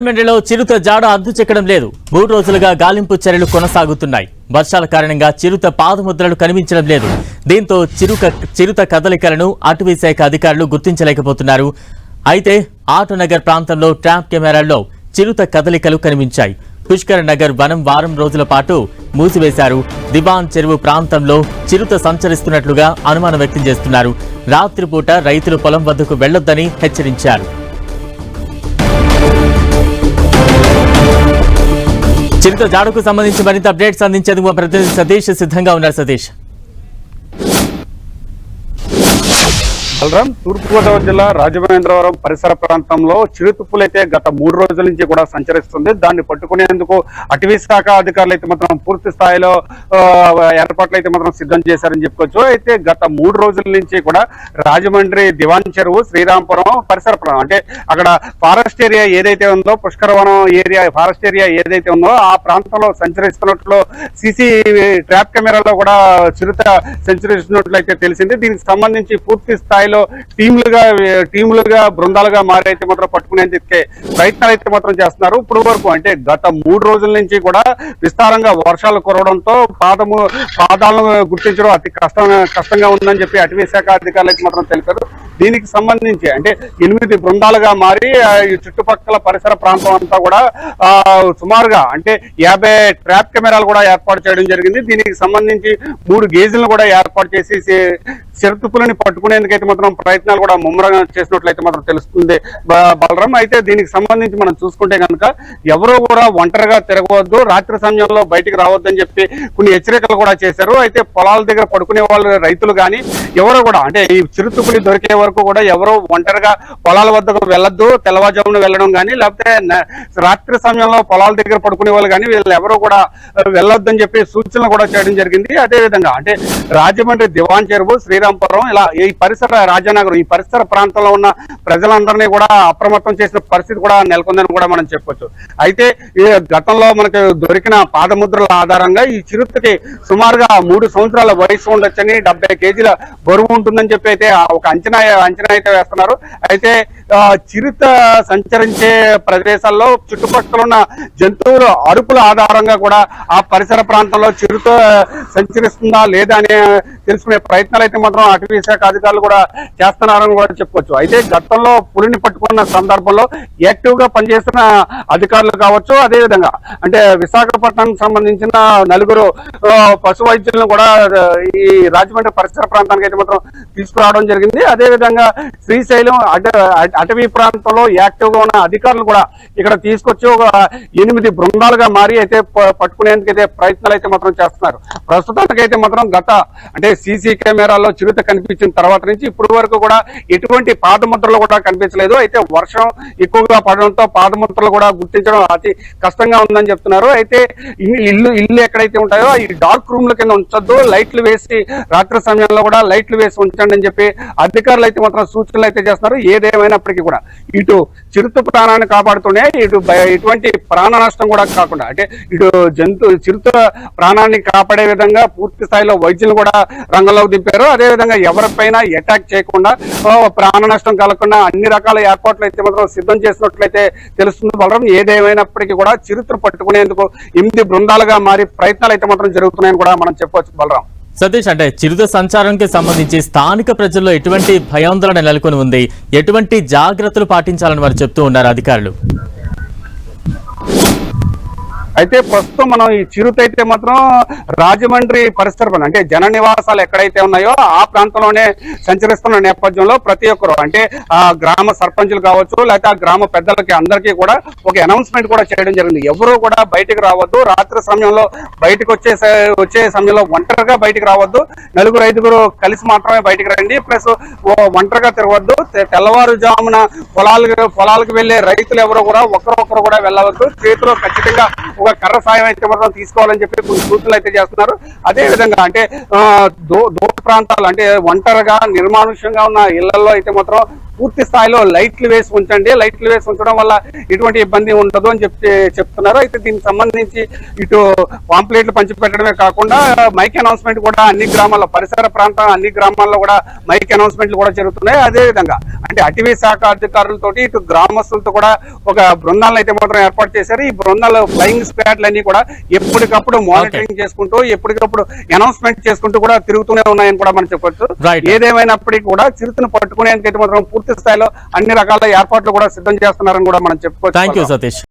రాజమండ్రిలో చిరుత జాడ అద్దు చెక్కడం లేదు. మూడు రోజులుగా గాలింపు చర్యలు కొనసాగుతున్నాయి. వర్షాల కారణంగా చిరుత పాదముద్రలు కనిపించడం లేదు. దీంతో చిరుక చిరుత కదలికలను అటవీ శాఖ అధికారులు గుర్తించలేకపోతున్నారు. అయితే ఆటోనగర్ ప్రాంతంలో ట్రాప్ కెమెరాల్లో చిరుత కదలికలు కనిపించాయి. పుష్కర నగర్ వనం వారం రోజుల పాటు మూసివేశారు. దివాన్ చెరువు ప్రాంతంలో చిరుత సంచరిస్తున్నట్లుగా అనుమానం వ్యక్తం చేస్తున్నారు. రాత్రిపూట రైతులు పొలం వద్దకు వెళ్ళొద్దని హెచ్చరించారు. దీంతో జాడుకు సంబంధించి మరింత అప్డేట్స్ అందించేందుకు మా ప్రతినిధి సతీష్ సిద్ధంగా ఉన్నారు సతీష్. బలరాం తూర్పుగోదావరి జిల్లా రాజమహేంద్రవరం పరిసర ప్రాంతంలో చిరుతుప్పులైతే గత మూడు రోజుల నుంచి కూడా సంచరిస్తుంది. దాన్ని పట్టుకునేందుకు అటవీ శాఖ అధికారులు అయితే మాత్రం పూర్తి స్థాయిలో ఏర్పాట్లు అయితే మాత్రం సిద్ధం చేశారని చెప్పుకోవచ్చు. అయితే గత మూడు రోజుల నుంచి కూడా రాజమండ్రి దివాన్ చెరువు శ్రీరాంపురం పరిసర ప్రాంతం అంటే అక్కడ ఫారెస్ట్ ఏరియా ఏదైతే ఉందో పుష్కరవనం ఏరియా ఫారెస్ట్ ఏరియా ఏదైతే ఉందో ఆ ప్రాంతంలో సంచరిస్తున్నట్లు సిసి ట్రాప్ కెమెరాలో కూడా చిరుత సంచరిస్తున్నట్లు అయితే తెలిసింది. దీనికి సంబంధించి పూర్తి స్థాయిలో టీంలుగా టీంలుగా బృందాలుగా మారైతే మాత్రం పట్టుకునేందుకే ప్రయత్నాలు అయితే మాత్రం చేస్తున్నారు. ఇప్పుడు వరకు అంటే గత మూడు రోజుల నుంచి కూడా విస్తారంగా వర్షాలు కురవడంతో పాదము పాదాలను గుర్తించడం అతి కష్టం కష్టంగా ఉందని చెప్పి అటవీ శాఖ అధికారులకు మాత్రం తెలిపారు. దీనికి సంబంధించి అంటే ఎనిమిది బృందాలుగా మారి ఈ చుట్టుపక్కల పరిసర ప్రాంతం అంతా కూడా ఆ, సుమారుగా అంటే యాభై ట్రాప్ కెమెరాలు కూడా ఏర్పాటు చేయడం జరిగింది. దీనికి సంబంధించి మూడు గేజీలను కూడా ఏర్పాటు చేసి చిరుతుపులని పట్టుకునేందుకైతే మాత్రం ప్రయత్నాలు కూడా ముమ్మరంగా చేసినట్లయితే మాత్రం తెలుస్తుంది బలరాం. అయితే దీనికి సంబంధించి మనం చూసుకుంటే కనుక ఎవరు కూడా ఒంటరిగా తిరగవద్దు రాత్రి సమయంలో బయటికి రావద్దని చెప్పి కొన్ని హెచ్చరికలు కూడా చేశారు. అయితే పొలాల దగ్గర పడుకునే వాళ్ళు రైతులు కానీ ఎవరు కూడా అంటే ఈ చిరుతుపులి దొరికే వరకు కూడా ఎవరో ఒంటరిగా పొలాల వద్దకు వెళ్ళొద్దు తెల్లవారుజామున వెళ్ళడం కానీ లేకపోతే రాత్రి సమయంలో పొలాల దగ్గర పడుకునే వాళ్ళు కానీ వీళ్ళు ఎవరు కూడా వెళ్ళొద్దని చెప్పి సూచనలు కూడా చేయడం జరిగింది. అదే విధంగా అంటే రాజమండ్రి దివాన్ చెరువు శ్రీరాంపురం ఇలా ఈ పరిసర రాజానగరం ఈ పరిసర ప్రాంతంలో ఉన్న ప్రజలందరినీ కూడా అప్రమత్తం చేసిన పరిస్థితి కూడా నెలకొందని కూడా మనం చెప్పొచ్చు. అయితే ఈ గతంలో మనకు దొరికిన పాదముద్రల ఆధారంగా ఈ చిరుతకి సుమారుగా మూడు సంవత్సరాల వయసు ఉండొచ్చని డెబ్బై కేజీల బరువు ఉంటుందని చెప్పి అయితే ఒక అంచనా అంచనా అయితే వేస్తున్నారు. అయితే చిరుత సంచరించే ప్రదేశాల్లో చుట్టుపక్కల ఉన్న జంతువుల అరుపుల ఆధారంగా కూడా ఆ పరిసర ప్రాంతంలో చిరుత సంచరిస్తుందా లేదా అని తెలుసుకునే ప్రయత్నాలు అయితే మాత్రం అటవీ శాఖ అధికారులు కూడా చేస్తున్నారని కూడా చెప్పుకోవచ్చు అయితే గతంలో పులిని పట్టుకున్న సందర్భంలో యాక్టివ్గా పనిచేస్తున్న అధికారులు కావచ్చు అదేవిధంగా అంటే విశాఖపట్నం సంబంధించిన నలుగురు పశు వైద్యులను కూడా ఈ రాజమండ్రి పరిసర ప్రాంతానికి అయితే మాత్రం తీసుకురావడం జరిగింది. అదేవిధంగా శ్రీశైలం అడ్డ అటవీ ప్రాంతంలో యాక్టివ్గా ఉన్న అధికారులు కూడా ఇక్కడ తీసుకొచ్చి ఒక ఎనిమిది బృందాలుగా మారి అయితే పట్టుకునేందుకు అయితే ప్రయత్నాలు అయితే మాత్రం చేస్తున్నారు. ప్రస్తుతానికి అయితే మాత్రం గత అంటే సీసీ కెమెరాల్లో చిరుత కనిపించిన తర్వాత నుంచి ఇప్పటి వరకు కూడా ఎటువంటి పాదముద్రలు కూడా కనిపించలేదు. అయితే వర్షం ఎక్కువగా పడడంతో పాదముద్రలు కూడా గుర్తించడం అతి కష్టంగా ఉందని చెప్తున్నారు. అయితే ఇల్లు ఇల్లు ఇల్లు ఎక్కడైతే ఉంటాయో ఈ డార్క్ రూమ్ల కింద ఉంచొద్దు. లైట్లు వేసి రాత్రి సమయంలో కూడా లైట్లు వేసి ఉంచండి అని చెప్పి అధికారులు అయితే మాత్రం సూచనలు అయితే చేస్తున్నారు. ఏదేమైనా ఉన్నప్పటికీ కూడా ఇటు చిరుత ప్రాణాన్ని కాపాడుతూనే ఇటు ఎటువంటి ప్రాణ నష్టం కూడా కాకుండా అంటే ఇటు జంతు చిరుత ప్రాణాన్ని కాపాడే విధంగా పూర్తి స్థాయిలో వైద్యులు కూడా రంగంలోకి దింపారు. అదే విధంగా ఎవరిపైన అటాక్ చేయకుండా ప్రాణ నష్టం కలగకుండా అన్ని రకాల ఏర్పాట్లు అయితే మాత్రం సిద్ధం చేసినట్లయితే తెలుస్తుంది బలరం. ఏదేమైనప్పటికీ కూడా చిరుతను పట్టుకునేందుకు ఎనిమిది బృందాలుగా మారి ప్రయత్నాలు అయితే మాత్రం జరుగుతున్నాయని కూడా మనం చెప్పవచ్చు బలరాం. సతీష్ అంటే చిరుత సంచారంకి సంబంధించి స్థానిక ప్రజల్లో ఎటువంటి భయాందోళన నెలకొని ఉంది? ఎటువంటి జాగ్రత్తలు పాటించాలని వారు చెప్తూ ఉన్నారు అధికారులు? అయితే ప్రస్తుతం మనం ఈ చిరుత అయితే మాత్రం రాజమండ్రి పరిసర అంటే జన నివాసాలు ఎక్కడైతే ఉన్నాయో ఆ ప్రాంతంలోనే సంచరిస్తున్న నేపథ్యంలో ప్రతి ఒక్కరు అంటే ఆ గ్రామ సర్పంచులు కావచ్చు లేకపోతే ఆ గ్రామ పెద్దలకి అందరికీ కూడా ఒక అనౌన్స్మెంట్ కూడా చేయడం జరిగింది. ఎవరు కూడా బయటకు రావద్దు. రాత్రి సమయంలో బయటకు వచ్చే వచ్చే సమయంలో ఒంటరిగా బయటకు రావద్దు. నలుగురు ఐదుగురు కలిసి మాత్రమే బయటకు రండి. ప్లస్ ఒంటరిగా తిరగవద్దు. తెల్లవారుజామున పొలాలకు పొలాలకు వెళ్ళే రైతులు ఎవరు కూడా ఒకరొకరు కూడా వెళ్ళవద్దు. చేతిలో ఖచ్చితంగా ఒక కర్ర సాయం అయితే మాత్రం తీసుకోవాలని చెప్పి కొన్ని సూచనలు అయితే చేస్తున్నారు. అదే విధంగా అంటే దో దూర ప్రాంతాలు అంటే ఒంటరిగా నిర్మానుష్యంగా ఉన్న ఇళ్ళలో అయితే మాత్రం పూర్తి స్థాయిలో లైట్లు వేసి ఉంచండి. లైట్లు వేసి ఉంచడం వల్ల ఎటువంటి ఇబ్బంది ఉండదు అని చెప్పి చెప్తున్నారు. అయితే దీనికి సంబంధించి ఇటు పాంప్లెట్లు పంచిపెట్టడమే కాకుండా మైక్ అనౌన్స్మెంట్ కూడా అన్ని గ్రామాల్లో పరిసర ప్రాంతం అన్ని గ్రామాల్లో కూడా మైక్ అనౌన్స్మెంట్లు కూడా జరుగుతున్నాయి. అదే విధంగా అంటే అటవీ శాఖ అధికారులతోటి ఇటు గ్రామస్తులతో కూడా ఒక బృందాలను అయితే మాత్రం ఏర్పాటు చేశారు. ఈ బృందాలు ఫ్లయింగ్ స్క్వాడ్లు అన్ని కూడా ఎప్పటికప్పుడు మానిటరింగ్ చేసుకుంటూ ఎప్పటికప్పుడు అనౌన్స్మెంట్ చేసుకుంటూ కూడా తిరుగుతూనే ఉన్నాయని కూడా మనం చెప్పొచ్చు. ఏదేమైనప్పటికీ కూడా చిరుతను పట్టుకునేందుకైతే మాత్రం పూర్తి స్థాయిలో అన్ని రకాల ఏర్పాట్లు కూడా సిద్ధం చేస్తున్నారని కూడా మనం చెప్పుకోవచ్చు థ్యాంక్ యూ సతీష్